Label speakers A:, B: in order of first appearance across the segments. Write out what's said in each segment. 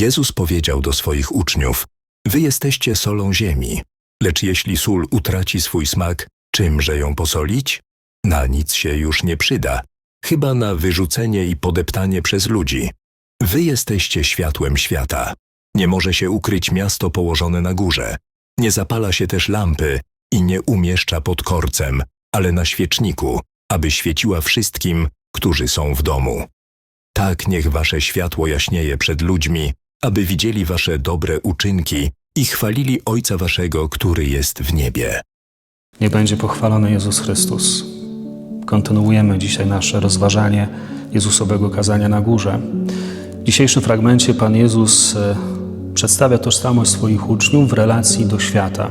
A: Jezus powiedział do swoich uczniów: Wy jesteście solą ziemi, lecz jeśli sól utraci swój smak, czymże ją posolić? Na nic się już nie przyda, chyba na wyrzucenie i podeptanie przez ludzi. Wy jesteście światłem świata. Nie może się ukryć miasto położone na górze. Nie zapala się też lampy i nie umieszcza pod korcem, ale na świeczniku, aby świeciła wszystkim, którzy są w domu. Tak niech wasze światło jaśnieje przed ludźmi, aby widzieli wasze dobre uczynki i chwalili Ojca waszego, który jest w niebie.
B: Niech będzie pochwalony Jezus Chrystus. Kontynuujemy dzisiaj nasze rozważanie Jezusowego kazania na górze. W dzisiejszym fragmencie Pan Jezus e, przedstawia tożsamość swoich uczniów w relacji do świata.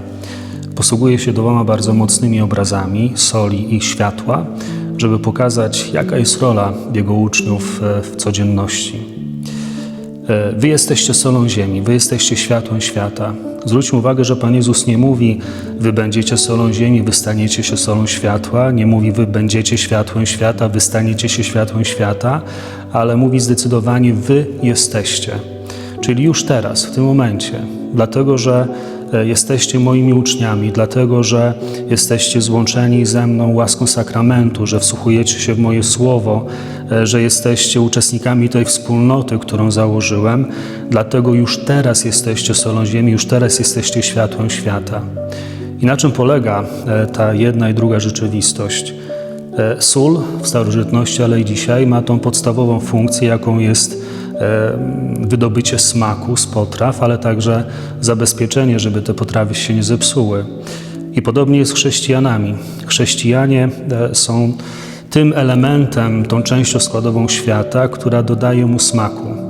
B: Posługuje się dwoma bardzo mocnymi obrazami soli i światła, żeby pokazać, jaka jest rola Jego uczniów e, w codzienności. E, Wy jesteście solą ziemi, wy jesteście światłem świata. Zwróćmy uwagę, że Pan Jezus nie mówi, wy będziecie solą ziemi, wy staniecie się solą światła, nie mówi, wy będziecie światłem świata, wy staniecie się światłem świata, ale mówi zdecydowanie, wy jesteście. Czyli już teraz, w tym momencie, dlatego że jesteście moimi uczniami, dlatego że jesteście złączeni ze mną łaską sakramentu, że wsłuchujecie się w moje słowo, e, że jesteście uczestnikami tej wspólnoty, którą założyłem, dlatego już teraz jesteście solą ziemi, już teraz jesteście światłem świata. I na czym polega e, ta jedna i druga rzeczywistość? E, Sól w starożytności, ale i dzisiaj ma tą podstawową funkcję, jaką jest e, wydobycie smaku z potraw, ale także zabezpieczenie, żeby te potrawy się nie zepsuły. I podobnie jest z chrześcijanami. Chrześcijanie e, są tym elementem, tą częścią składową świata, która dodaje mu smaku.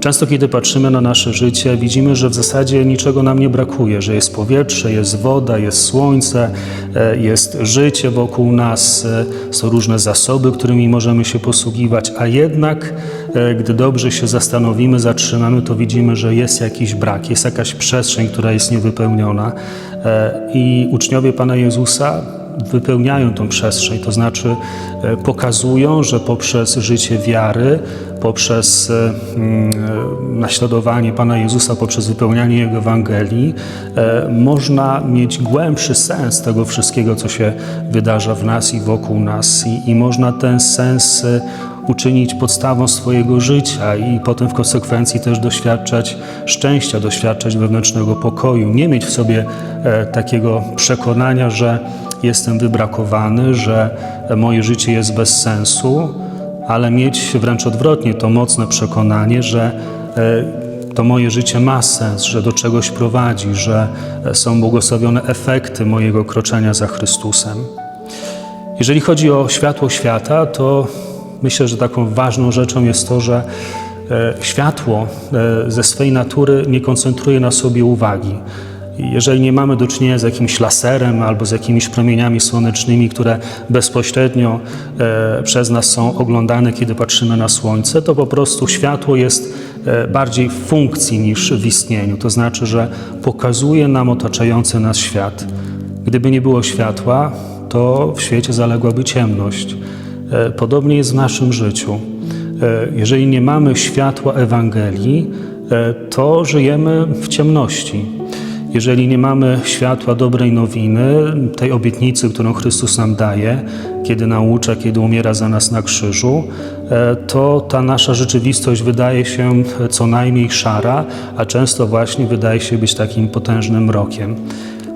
B: Często, kiedy patrzymy na nasze życie, widzimy, że w zasadzie niczego nam nie brakuje, że jest powietrze, jest woda, jest słońce, e, jest życie wokół nas, e, są różne zasoby, którymi możemy się posługiwać, a jednak, e, gdy dobrze się zastanowimy, zatrzymamy, to widzimy, że jest jakiś brak, jest jakaś przestrzeń, która jest niewypełniona. I uczniowie Pana Jezusa wypełniają tą przestrzeń, to znaczy e, pokazują, że poprzez życie wiary, poprzez e, mm, e, naśladowanie Pana Jezusa, poprzez wypełnianie Jego Ewangelii, można mieć głębszy sens tego wszystkiego, co się wydarza w nas i wokół nas, i, i można ten sens uczynić podstawą swojego życia i potem w konsekwencji też doświadczać szczęścia, doświadczać wewnętrznego pokoju, nie mieć w sobie takiego przekonania, że jestem wybrakowany, że moje życie jest bez sensu, ale mieć wręcz odwrotnie to mocne przekonanie, że e, to moje życie ma sens, że do czegoś prowadzi, że są błogosławione efekty mojego kroczenia za Chrystusem. Jeżeli chodzi o światło świata, to myślę, że taką ważną rzeczą jest to, że e, światło e, ze swej natury nie koncentruje na sobie uwagi. Jeżeli nie mamy do czynienia z jakimś laserem albo z jakimiś promieniami słonecznymi, które bezpośrednio e, przez nas są oglądane, kiedy patrzymy na Słońce, to po prostu światło jest e, bardziej w funkcji niż w istnieniu. To znaczy, że pokazuje nam otaczający nas świat. Gdyby nie było światła, to w świecie zaległaby ciemność. E, podobnie jest w naszym życiu. Jeżeli nie mamy światła Ewangelii, to żyjemy w ciemności. Jeżeli nie mamy światła dobrej nowiny, tej obietnicy, którą Chrystus nam daje, kiedy naucza, kiedy umiera za nas na krzyżu, e, to ta nasza rzeczywistość wydaje się co najmniej szara, a często właśnie wydaje się być takim potężnym mrokiem.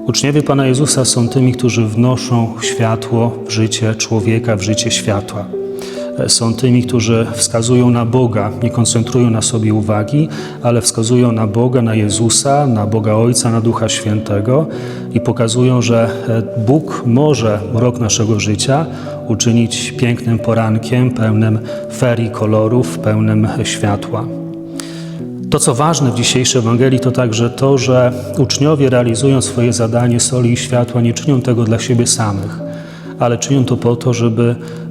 B: Uczniowie Pana Jezusa są tymi, którzy wnoszą światło w życie człowieka, w życie światła są tymi, którzy wskazują na Boga, nie koncentrują na sobie uwagi, ale wskazują na Boga, na Jezusa, na Boga Ojca, na Ducha Świętego i pokazują, że e, Bóg może rok naszego życia uczynić pięknym porankiem, pełnym ferii kolorów, pełnym światła. To, co ważne w dzisiejszej Ewangelii, to także to, że uczniowie realizując swoje zadanie soli i światła, nie czynią tego dla siebie samych ale czynią to po to, żeby e,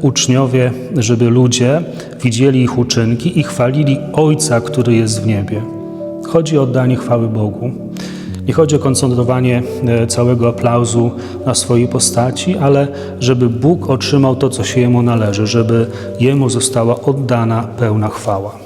B: uczniowie, żeby ludzie widzieli ich uczynki i chwalili Ojca, który jest w niebie. Chodzi o oddanie chwały Bogu. Nie chodzi o koncentrowanie e, całego aplauzu na swojej postaci, ale żeby Bóg otrzymał to, co się Jemu należy, żeby Jemu została oddana pełna chwała.